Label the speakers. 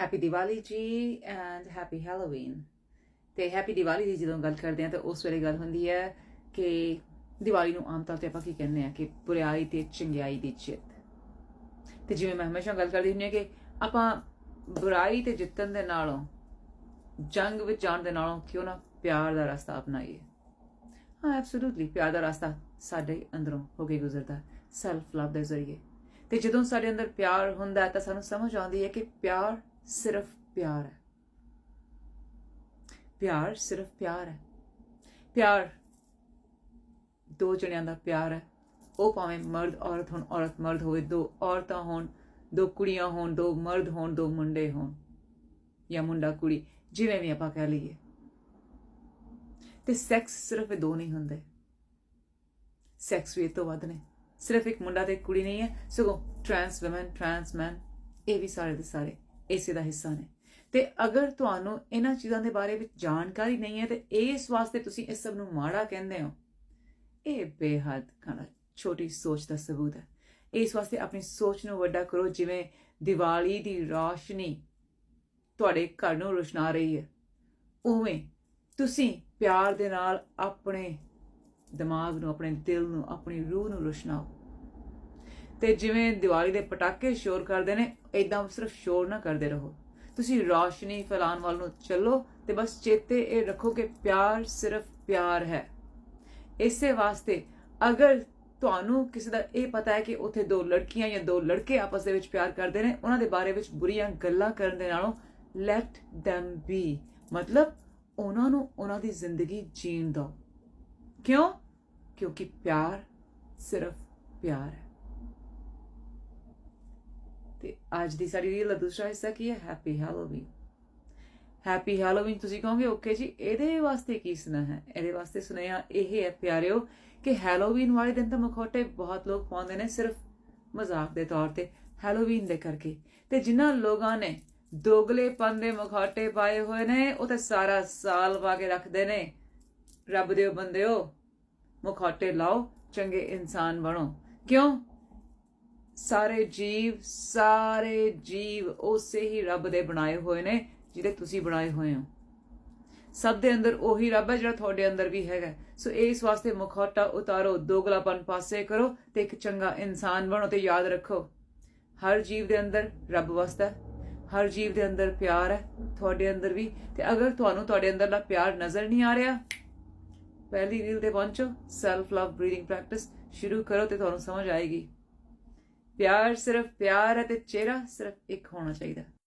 Speaker 1: Happy Diwali ji and happy Halloween ਤੇ happy Diwali ਦੀ ਜਦੋਂ ਗੱਲ ਕਰਦੇ ਆ ਤਾਂ ਉਸ ਵੇਲੇ ਗੱਲ ਹੁੰਦੀ ਹੈ ਕਿ ਦੀਵਾਲੀ ਨੂੰ ਆਮ ਤੌਰ ਤੇ ਆਪਾਂ ਕੀ ਕਹਿੰਦੇ ਆ ਕਿ ਬੁਰਾਈ ਤੇ ਚੰਗਿਆਈ ਦੀ ਜਿੱਤ। ਤੇ ਜਿਵੇਂ ਮੈਂ ਹਮੇਸ਼ਾ ਗੱਲ ਕਰਦੀ ਹੁੰਦੀ ਹਾਂ ਕਿ ਆਪਾਂ ਬੁਰਾਈ ਤੇ ਜਿੱਤਣ ਦੇ ਨਾਲੋਂ, ਜੰਗ ਵਿੱਚ ਜਾਣ ਦੇ ਨਾਲੋਂ ਕਿਉਂ ਨਾ ਪਿਆਰ ਦਾ ਰਸਤਾ ਅਪਣਾਈਏ? ਹਾਂ ਐਬਸੋਲੂਟਲੀ ਪਿਆਰ ਦਾ ਰਸਤਾ ਸਾਡੇ ਅੰਦਰੋਂ ਹੋ ਕੇ ਗੁਜ਼ਰਦਾ ਸੈਲਫ ਲਵ ਦੇ ਜ਼ਰੀਏ। ਤੇ ਜਦੋਂ ਸਾਡੇ ਅੰਦਰ ਪਿਆਰ ਹੁੰਦਾ ਤਾਂ ਸਾਨੂੰ ਸਮਝ ਆਉਂਦੀ ਹੈ ਕਿ ਪਿਆਰ ਸਿਰਫ ਪਿਆਰ ਹੈ। ਪਿਆਰ ਸਿਰਫ ਪਿਆਰ ਹੈ। ਪਿਆਰ ਦੋ ਜਣਿਆਂ ਦਾ ਪਿਆਰ ਹੈ। ਉਹ ਭਾਵੇਂ ਮਰਦ, ਔਰਤ ਹੋਣ, ਔਰਤ ਮਰਦ ਹੋਵੇ, ਦੋ ਔਰਤਾਂ ਹੋਣ, ਦੋ ਕੁੜੀਆਂ ਹੋਣ, ਦੋ ਮਰਦ ਹੋਣ, ਦੋ ਮੁੰਡੇ ਹੋਣ ਜਾਂ ਮੁੰਡਾ ਕੁੜੀ, ਜਿਵੇਂ ਵੀ ਆਪਾਂ ਕਹਿ ਲਈਏ। ਤੇ ਸੈਕਸ ਸਿਰਫ ਇਹ ਦੋ ਨਹੀਂ ਹੁੰਦੇ। ਸੈਕਸ ਵੀ ਇਹ ਤੋਂ ਵੱਧ ਨੇ। ਸਿਰਫ ਇੱਕ ਮੁੰਡਾ ਤੇ ਕੁੜੀ ਨਹੀਂ ਹੈ। ਸਗੋਂ ਟਰਾਂਸ ਔਮਨ ਟਰਾਂਸ ਮੈਨ ਇਹ ਵੀ ਸਾਰੇ ਦੇ ਸਾਰੇ ਇਸੇ ਦਾ ਹਿੱਸਾ ਨੇ। ਤੇ ਅਗਰ ਤੁਹਾਨੂੰ ਇਹਨਾਂ ਚੀਜ਼ਾਂ ਦੇ ਬਾਰੇ ਵਿੱਚ ਜਾਣਕਾਰੀ ਨਹੀਂ ਹੈ, ਤੇ ਇਸ ਵਾਸਤੇ ਤੁਸੀਂ ਇਸ ਸਭ ਨੂੰ ਮਾੜਾ ਕਹਿੰਦੇ ਹੋ, ਇਹ ਬੇਹੱਦ ਖਾਣਾ ਛੋਟੀ ਸੋਚ ਦਾ ਸਬੂਤ ਹੈ। ਇਸ ਵਾਸਤੇ ਆਪਣੀ ਸੋਚ ਨੂੰ ਵੱਡਾ ਕਰੋ, ਜਿਵੇਂ ਦੀਵਾਲੀ ਦੀ ਰੌਸ਼ਨੀ ਤੁਹਾਡੇ ਘਰ ਨੂੰ ਰੋਸ਼ਨਾ ਰਹੀ ਹੈ। ਉਵੇਂ ਤੁਸੀਂ ਪਿਆਰ ਦੇ ਨਾਲ ਆਪਣੇ ਦਿਮਾਗ ਨੂੰ, ਆਪਣੇ ਦਿਲ ਨੂੰ, ਆਪਣੀ ਰੂਹ ਨੂੰ ਰੋਸ਼ਨਾਓ। ਤੇ ਜਿਵੇਂ ਦੀਵਾਲੀ ਦੇ ਪਟਾਕੇ ਸ਼ੋਰ ਕਰਦੇ ਨੇ ਇਦਾਂ ਸਿਰਫ ਸ਼ੋਰ ਨਾ ਕਰਦੇ ਰਹੋ। ਤੁਸੀਂ ਰੌਸ਼ਨੀ ਫੈਲਾਉਣ ਵੱਲ ਨੂੰ ਚੱਲੋ ਤੇ ਬਸ ਚੇਤੇ ਇਹ ਰੱਖੋ ਕਿ ਪਿਆਰ ਸਿਰਫ ਪਿਆਰ ਹੈ। ਇਸੇ ਵਾਸਤੇ ਅਗਰ ਤੁਹਾਨੂੰ ਕਿਸੇ ਦਾ ਇਹ ਪਤਾ ਹੈ ਕਿ ਉੱਥੇ ਦੋ ਲੜਕੀਆਂ ਜਾਂ ਦੋ ਲੜਕੇ ਆਪਸ ਦੇ ਵਿੱਚ ਪਿਆਰ ਕਰਦੇ ਨੇ, ਉਹਨਾਂ ਦੇ ਬਾਰੇ ਵਿੱਚ ਬੁਰੀਆਂ ਗੱਲਾਂ ਕਰਨ ਦੇ ਨਾਲੋਂ ਲੈਟ them ਬੀ ਮਤਲਬ ਉਹਨਾਂ ਨੂੰ ਉਹਨਾਂ ਦੀ ਜ਼ਿੰਦਗੀ ਜੀਣ ਦਿਓ। ਕਿਉਂ? ਕਿਉਂਕਿ ਪਿਆਰ ਸਿਰਫ ਪਿਆਰ ਹੈ। ਤੇ ਅੱਜ ਦੀ ਸਾਡੀ ਰੀਲ ਦਾ ਦੂਸਰਾ ਹਿੱਸਾ ਕੀ ਹੈ? ਹੈਪੀ ਹੈਲੋਵੀਨ ਹੈਪੀ ਹੈਲੋਵੀਨ ਤੁਸੀਂ ਕਹੋਗੇ, ਓਕੇ ਜੀ, ਇਹਦੇ ਵਾਸਤੇ ਕੀ ਸੁਣਾ ਹੈ? ਇਹਦੇ ਵਾਸਤੇ ਸੁਨੇਹਾ ਇਹ ਹੈ ਪਿਆਰਿਓ ਕਿ ਹੈਲੋਵੀਨ ਵਾਲੇ ਦਿਨ ਤਾਂ ਮਖੌਟੇ ਬਹੁਤ ਲੋਕ ਪਾਉਂਦੇ ਨੇ, ਸਿਰਫ ਮਜ਼ਾਕ ਦੇ ਤੌਰ ਤੇ ਹੈਲੋਵੀਨ ਦੇ ਕਰਕੇ। ਤੇ ਜਿਨ੍ਹਾਂ ਲੋਕਾਂ ਨੇ ਦੋਗਲੇਪਨ ਦੇ ਮਖੌਟੇ ਪਾਏ ਹੋਏ ਨੇ, ਉਹ ਤਾਂ ਸਾਰਾ ਸਾਲ ਪਾ ਕੇ ਰੱਖਦੇ ਨੇ। ਰੱਬ ਦੇ ਬੰਦਿਓ, ਮਖੌਟੇ ਲਾਓ, ਚੰਗੇ ਇਨਸਾਨ ਬਣੋ। ਕਿਉਂ? ਸਾਰੇ ਜੀਵ ਸਾਰੇ ਜੀਵ ਉਸੇ ਹੀ ਰੱਬ ਦੇ ਬਣਾਏ ਹੋਏ ਨੇ, ਜਿਹਦੇ ਤੁਸੀਂ ਬਣਾਏ ਹੋਏ ਹੋ। ਸਭ ਦੇ ਅੰਦਰ ਉਹੀ ਰੱਬ ਹੈ ਜਿਹੜਾ ਤੁਹਾਡੇ ਅੰਦਰ ਵੀ ਹੈਗਾ ਸੋ ਇਸ ਵਾਸਤੇ ਮੁਖੌਟਾ ਉਤਾਰੋ, ਦੋਗਲਾਪਨ ਪਾਸੇ ਕਰੋ ਤੇ ਇੱਕ ਚੰਗਾ ਇਨਸਾਨ ਬਣੋ ਤੇ ਯਾਦ ਰੱਖੋ। ਹਰ ਜੀਵ ਦੇ ਅੰਦਰ ਰੱਬ ਵਸਦਾ ਹੈ, ਹਰ ਜੀਵ ਦੇ ਅੰਦਰ ਪਿਆਰ ਹੈ, ਤੁਹਾਡੇ ਅੰਦਰ ਵੀ। ਤੇ ਅਗਰ ਤੁਹਾਨੂੰ ਤੁਹਾਡੇ ਅੰਦਰਲਾ ਪਿਆਰ ਨਜ਼ਰ ਨਹੀਂ ਆ ਰਿਹਾ, ਪਹਿਲੀ ਰੀਲ ਤੇ ਪਹੁੰਚੋ ਸੈਲਫ ਲਵ ਬਰੀਦਿੰਗ ਪ੍ਰੈਕਟਿਸ ਸ਼ੁਰੂ ਕਰੋ ਤੇ ਤੁਹਾਨੂੰ ਸਮਝ ਆਏਗੀ। ਪਿਆਰ ਸਿਰਫ ਪਿਆਰ ਹੈ ਤੇ ਚਿਹਰਾ ਸਿਰਫ ਇੱਕ ਹੋਣਾ ਚਾਹੀਦਾ।